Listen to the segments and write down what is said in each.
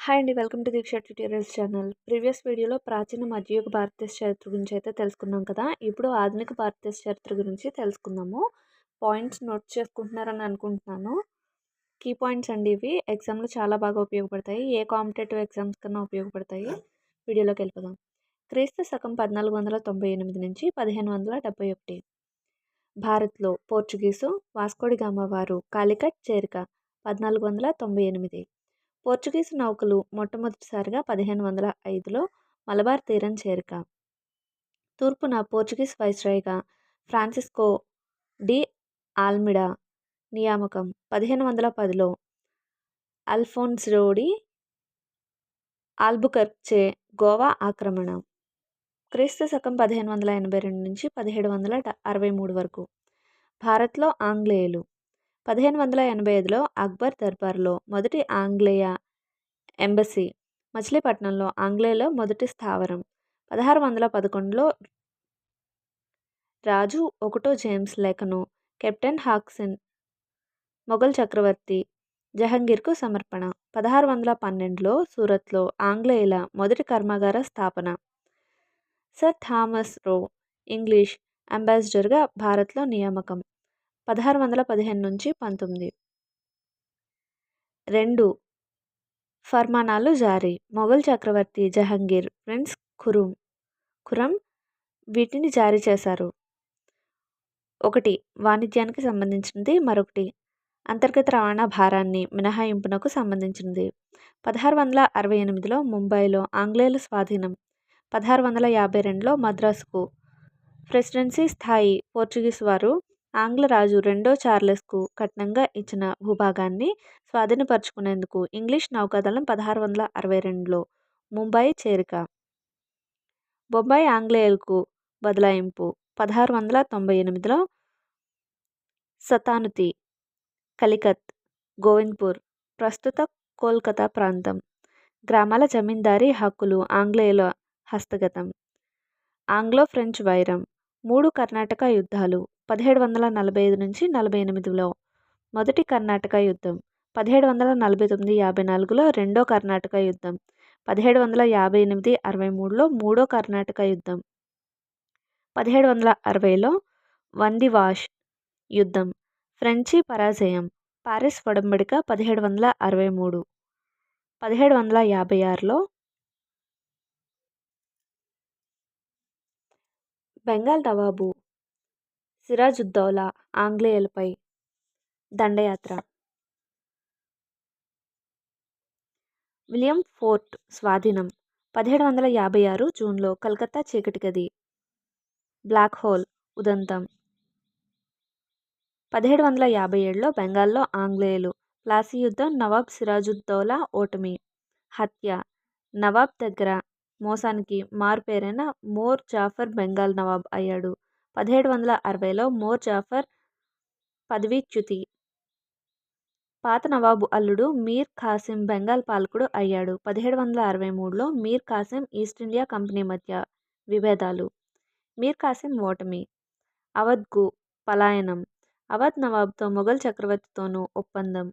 Hi అండి. Welcome to Deeksha tutorials channel. Previous వీడియోలో ప్రాచీన మధ్యయుగ భారతదేశ చరిత్ర గురించి అయితే తెలుసుకున్నాం కదా. ఇప్పుడు ఆధునిక భారతదేశ చరిత్ర గురించి తెలుసుకుందాము. పాయింట్స్ నోట్ చేసుకుంటున్నారని అనుకుంటున్నాను. కీ పాయింట్స్ అండి ఇవి. ఎగ్జామ్లో చాలా బాగా ఉపయోగపడతాయి. ఏ కాంపిటేటివ్ ఎగ్జామ్స్ కన్నా ఉపయోగపడతాయి? వీడియోలోకి వెళ్ళిపోదాం. క్రీస్తు శకం పద్నాలుగు వందల తొంభై ఎనిమిది నుంచి పదిహేను వందల డెబ్బై ఒకటి. భారత్లో పోర్చుగీసు వాస్కోడిగామా వారు కాలికట్ చేరిక పద్నాలుగు వందల తొంభై ఎనిమిది. పోర్చుగీసు నౌకలు మొట్టమొదటిసారిగా పదిహేను వందల ఐదులో మలబార్ తీరం చేరిక. తూర్పున పోర్చుగీస్ వైస్రాయ్గా ఫ్రాన్సిస్కో డి ఆల్మిడా నియామకం. పదిహేను వందల పదిలో అల్ఫోన్స్రోడి ఆల్బుకర్చే గోవా ఆక్రమణ. క్రీస్తు శకం పదిహేను వందల ఎనభై రెండు నుంచి పదిహేడు వందల అరవై మూడు వరకు. భారత్లో ఆంగ్లేయులు పదిహేను వందల ఎనభై ఐదులో అక్బర్ దర్బార్లో మొదటి ఆంగ్లేయ ఎంబసీ మచిలీపట్నంలో ఆంగ్లేయుల మొదటి స్థావరం. పదహారు వందల పదకొండులో రాజు ఒకటో జేమ్స్ లేఖను కెప్టెన్ హాక్సిన్ మొఘల్ చక్రవర్తి జహంగీర్కు సమర్పణ. పదహారు వందల పన్నెండులో సూరత్లో ఆంగ్లేయుల మొదటి కర్మాగార స్థాపన. సర్ థామస్ రో ఇంగ్లీష్ అంబాసిడర్గా భారత్లో నియామకం. పదహారు వందల పదిహేను నుంచి పంతొమ్మిది. రెండు ఫర్మానాలు జారీ మొఘల్ చక్రవర్తి జహంగీర్ ప్రిన్స్ ఖురుమ్ ఖురం వీటిని జారీ చేశారు. ఒకటి వాణిజ్యానికి సంబంధించినది మరొకటి అంతర్గత రవాణా భారాన్ని మినహాయింపునకు సంబంధించినది. పదహారు వందల అరవై ఎనిమిదిలో ముంబైలో ఆంగ్లేయుల స్వాధీనం పదహారు వందల యాభై రెండులో మద్రాసుకు ప్రెసిడెన్సీ స్థాయి పోర్చుగీస్ వారు ఆంగ్లరాజు రెండో చార్లెస్కు కట్నంగా ఇచ్చిన భూభాగాన్ని స్వాధీనపరుచుకునేందుకు ఇంగ్లీష్ నౌకాదళం పదహారు వందల అరవై రెండులో ముంబై చేరిక. బొంబాయి ఆంగ్లేయులకు బదలాయింపు పదహారు వందల తొంభై ఎనిమిదిలో సతానుతి కలికత్ గోవింద్పూర్ ప్రస్తుత కోల్కతా ప్రాంతం. గ్రామాల జమీందారీ హక్కులు ఆంగ్లేయుల హస్తగతం. ఆంగ్లో ఫ్రెంచ్ వైరం. మూడు కర్ణాటక యుద్ధాలు పదిహేడు వందల నలభై ఐదు నుంచి నలభై ఎనిమిదిలో. మొదటి కర్ణాటక యుద్ధం పదిహేడు వందల నలభై తొమ్మిది యాభై నాలుగులో రెండో కర్ణాటక యుద్ధం పదిహేడు వందల యాభై ఎనిమిది అరవై మూడులో మూడో కర్ణాటక యుద్ధం. పదిహేడు వందల అరవైలో వందివాష్ యుద్ధం ఫ్రెంచి పరాజయం పారిస్ ఒడంబడిక పదిహేడు వందల అరవై మూడు. పదిహేడు వందల యాభై ఆరులో బెంగాల్ నవాబు సిరాజుద్దౌలా ఆంగ్లేయులపై దండయాత్ర. విలియం ఫోర్ట్ స్వాధీనం పదిహేడు వందల యాభై ఆరు జూన్లో కలకత్తా చీకటి గది. బ్లాక్ హోల్ ఉదంతం. పదిహేడు వందల యాభై ఏడులో బెంగాల్లో ఆంగ్లేయులు ప్లాసీ యుద్ధం నవాబ్ సిరాజుద్దౌలా ఓటమి. హత్య. నవాబ్ దగ్గర మోసానికి మారుపేరైన మోర్ జాఫర్ బెంగాల్ నవాబ్ అయ్యాడు. పదిహేడు వందల అరవైలో మోర్ జాఫర్ పదవీచ్యుతి పాత నవాబు అల్లుడు మీర్ ఖాసిం బెంగాల్ పాలకుడు అయ్యాడు. పదిహేడు వందల అరవై మూడులో Mir Qasim East India company మధ్య విభేదాలు. మీర్ ఖాసిం ఓటమి. అవధ్కు పలాయనం. అవధ్ నవాబ్తో మొఘల్ చక్రవర్తితోనూ ఒప్పందం.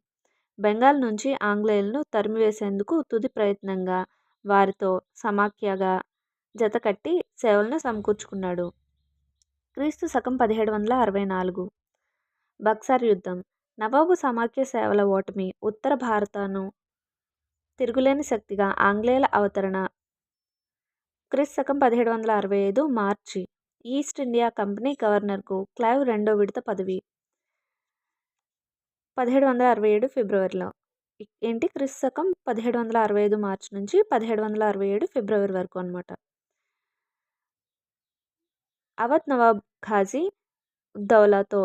బెంగాల్ నుంచి ఆంగ్లేయులను తరిమివేసేందుకు తుది ప్రయత్నంగా వారితో సమాఖ్యగా జతకట్టి సేవలను సమకూర్చుకున్నాడు. క్రీస్తు శకం పదిహేడు వందల అరవై నాలుగు. బక్సార్ యుద్ధం. నవాబు సమాఖ్య సేవల ఓటమి ఉత్తర భారతను తిరుగులేని శక్తిగా ఆంగ్లేయుల అవతరణ. క్రీస్తు శకం పదిహేడు వందల అరవై ఐదు మార్చి. ఈస్ట్ ఇండియా కంపెనీ గవర్నర్కు క్లైవ్ రెండో విడత పదవి. పదిహేడు వందల అరవై ఏడు ఫిబ్రవరిలో. ఏంటి క్రిస్తకం శకం పదిహేడు వందల అరవై ఐదు మార్చి నుంచి పదిహేడు వందల అరవై ఏడు ఫిబ్రవరి వరకు అనమాట అవధ్ నవాబ్ ఖాజీ ఉద్దౌలాతో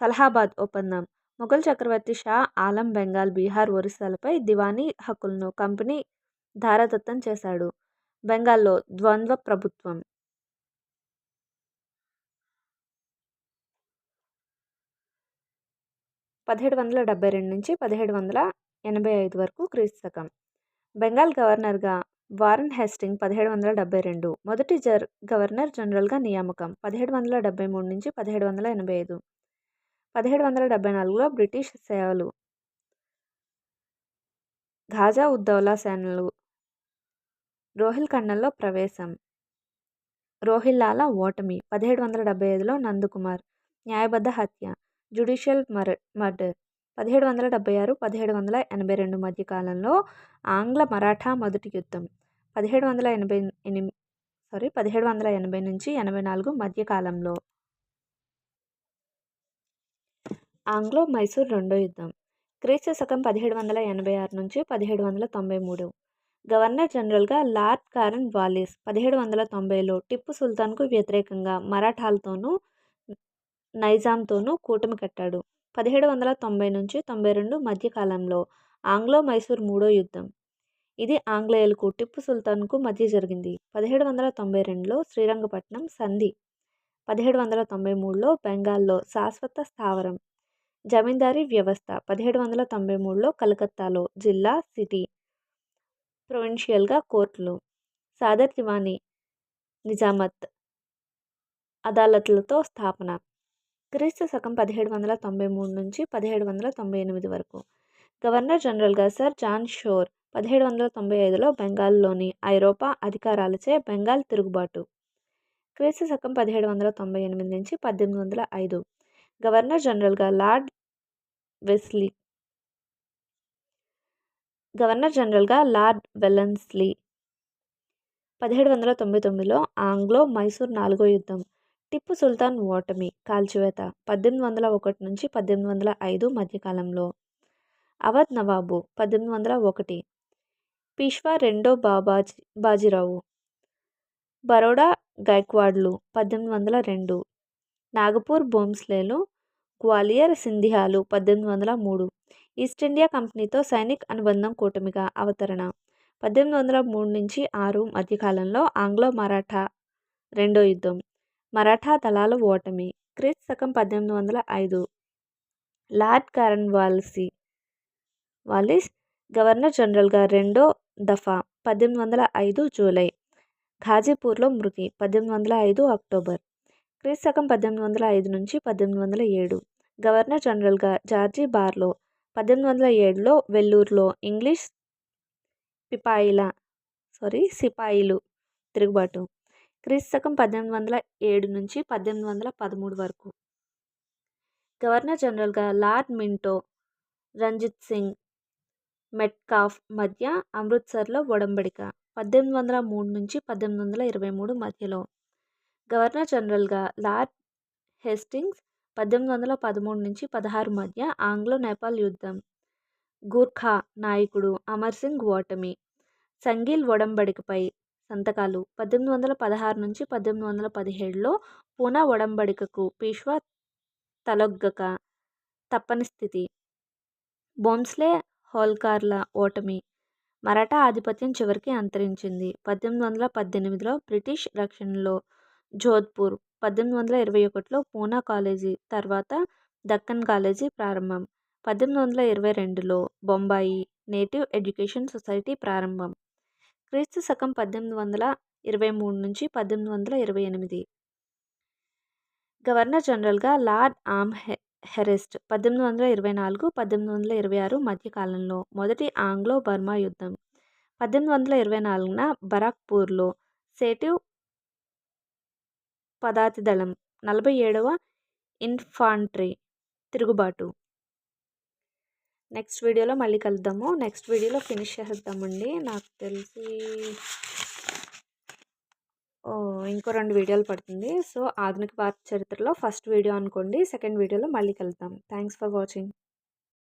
సలహాబాద్ ఒప్పందం. మొఘల్ చక్రవర్తి షా ఆలం బెంగాల్ బీహార్ ఒరిస్సాలపై దివానీ హక్కులను కంపెనీ ధారదత్తం చేశాడు. బెంగాల్లో ద్వంద్వ ప్రభుత్వం. పదిహేడు వందల డెబ్బై రెండు నుంచి పదిహేడు వందల ఎనభై ఐదు వరకు క్రీస్తు శకం బెంగాల్ గవర్నర్గా వారన్ హెస్టింగ్ పదిహేడు వందల డెబ్బై రెండు. మొదటి జర్ గవర్నర్ జనరల్గా నియామకం పదిహేడు వందల డెబ్బై మూడు నుంచి పదిహేడు వందల ఎనభై ఐదు. పదిహేడు వందల డెబ్బై నాలుగులో బ్రిటిష్ సేవలు. ఘాజా ఉద్దౌలా సేనలు. రోహిల్ రోహిల్ఖండంలో ప్రవేశం. రోహిల్లాల ఓటమి పదిహేడు వందల డెబ్బై ఐదులో నందకుమార్. న్యాయబద్ధ హత్య. జ్యుడిషియల్ మర్ మర్డర్ పదిహేడు వందల డెబ్బై ఆరు పదిహేడు వందల ఎనభై రెండు మధ్య కాలంలో ఆంగ్ల మరాఠా మొదటి యుద్ధం. పదిహేడు వందల ఎనభై ఎనిమిది సారీ పదిహేడు వందల ఎనభై నుంచి ఎనభై నాలుగు మధ్య కాలంలో. ఆంగ్లో మైసూర్ రెండో యుద్ధం. క్రీస్తు శకం పదిహేడు వందల ఎనభై ఆరు నుంచి పదిహేడు వందల తొంభై మూడు. గవర్నర్ జనరల్గా లార్డ్ కారన్ వాలిస్ పదిహేడు వందల తొంభైలో టిప్పు సుల్తాన్కు వ్యతిరేకంగా మరాఠాలతోనూ నైజాంతోనూ కూటమి కట్టాడు. పదిహేడు వందల తొంభై నుంచి తొంభై రెండు మధ్యకాలంలో ఆంగ్లో మైసూర్ మూడో యుద్ధం. ఇది ఆంగ్లేయులకు టిప్పు సుల్తాన్కు మధ్య జరిగింది. పదిహేడు వందల తొంభై రెండులో శ్రీరంగపట్నం సంధి. పదిహేడు వందల తొంభై మూడులో బెంగాల్లో శాశ్వత స్థావరం. జమీందారీ వ్యవస్థ. పదిహేడు వందల తొంభై మూడులో కలకత్తాలో జిల్లా సిటీ ప్రొవిన్షియల్గా కోర్టులు. సాదర్ తివానీ నిజామత్ అదాలత్లతో స్థాపన. క్రీస్తు శకం పదిహేడు వందల తొంభై మూడు నుంచి పదిహేడు వందల తొంభై ఎనిమిది వరకు. గవర్నర్ జనరల్గా సర్ జాన్ షోర్ పదిహేడు వందల తొంభై ఐదులో బెంగాల్లోని ఐరోపా అధికారాలచే బెంగాల్ తిరుగుబాటు. క్రీస్తు శకం పదిహేడు వందల తొంభై ఎనిమిది నుంచి పద్దెనిమిది వందల ఐదు. గవర్నర్ జనరల్గా లార్డ్ వెస్లీ గవర్నర్ జనరల్గా లార్డ్ వెల్లన్స్లీ పదిహేడు వందల తొంభై తొమ్మిదిలో ఆంగ్లో మైసూర్ నాలుగో యుద్ధం. టిప్పు సుల్తాన్ ఓటమి కాల్చివేత పద్దెనిమిది వందల ఒకటి నుంచి పద్దెనిమిది వందల ఐదు మధ్యకాలంలో. అవధ్ నవాబు పద్దెనిమిది వందల ఒకటి. పీష్వా రెండో బాబాజీ బాజీరావు. బరోడా గైక్వాడ్లు పద్దెనిమిది వందల రెండు. నాగపూర్ బోమ్స్లేలు గ్వాలియర్ సింధియాలు పద్దెనిమిది వందల మూడు. ఈస్ట్ ఇండియా కంపెనీతో సైనిక్ అనుబంధం కూటమిగా అవతరణ. పద్దెనిమిది వందల మూడు నుంచి ఆరు మధ్యకాలంలో ఆంగ్లో మరాఠా రెండో యుద్ధం. మరాఠా దళాల ఓటమి క్రీస్తు శకం పద్దెనిమిది వందల ఐదు. Lord Cornwallis governor జనరల్గా రెండో దఫా పద్దెనిమిది వందల ఐదు జూలై. ఘాజీపూర్లో మృతి పద్దెనిమిది వందల ఐదు అక్టోబర్. క్రీస్తు శకం పద్దెనిమిది వందల ఐదు నుంచి పద్దెనిమిది వందల ఏడు. గవర్నర్ జనరల్గా జార్జీ బార్లో పద్దెనిమిది వందల ఏడులో వెల్లూరులో ఇంగ్లీష్ పిపాయిల సారీ సిపాయిలు తిరుగుబాటు. క్రీస్తు శకం పద్దెనిమిది వందల ఏడు నుంచి పద్దెనిమిది వందల పదమూడు వరకు. గవర్నర్ జనరల్గా Lord Minto Ranjit Singh Metcalfe మధ్య అమృత్సర్లో ఒడంబడిక పద్దెనిమిది వందల మూడు నుంచి పద్దెనిమిది వందల ఇరవై మూడు మధ్యలో. గవర్నర్ జనరల్గా లార్డ్ హేస్టింగ్స్ పద్దెనిమిది వందల పదమూడు నుంచి పదహారు మధ్య ఆంగ్లో నేపాల్ యుద్ధం. గూర్ఖా నాయకుడు అమర్ సింగ్ ఓటమి. సంగీల్ ఒడంబడికపై సంతకాలు. పద్దెనిమిది వందల పదహారు నుంచి పద్దెనిమిది వందల పదిహేడులో పూనా ఒడంబడికకు పీష్వా తలొగ్గక తప్పని స్థితి. బోన్స్లే హోల్కార్ల ఓటమి మరాఠా ఆధిపత్యం చివరికి అంతరించింది. పద్దెనిమిది వందల పద్దెనిమిదిలో బ్రిటిష్ రక్షణలో జోధ్పూర్ పద్దెనిమిది వందల ఇరవై ఒకటిలో పూనా కాలేజీ తర్వాత దక్కన్ కాలేజీ ప్రారంభం. పద్దెనిమిది వందల ఇరవై రెండులో బొంబాయి నేటివ్ ఎడ్యుకేషన్ సొసైటీ ప్రారంభం. క్రీస్తు శకం పద్దెనిమిది వందల ఇరవై మూడు నుంచి పద్దెనిమిది వందల ఇరవై ఎనిమిది. గవర్నర్ జనరల్గా లార్డ్ ఆమ్ హె హెరెస్ట్ పద్దెనిమిది వందల ఇరవై నాలుగు పద్దెనిమిది వందల ఇరవై ఆరు మధ్యకాలంలో మొదటి ఆంగ్లో బర్మా యుద్ధం. పద్దెనిమిది వందల ఇరవై నాలుగున బరాక్పూర్లో సేటివ్ పదాతి దళం నలభై ఏడవ ఇన్ఫాంట్రీ తిరుగుబాటు. నెక్స్ట్ వీడియోలో మళ్ళీ కలుద్దాము. నెక్స్ట్ వీడియోలో ఫినిష్ చేసేద్దామండి. నాకు తెలిసి ఇంకో రెండు వీడియోలు పడుతుంది. సో ఆధునిక భారత చరిత్రలో ఫస్ట్ వీడియో అనుకోండి సెకండ్ వీడియోలో మళ్ళీ కలుద్దాం. Thanks for watching.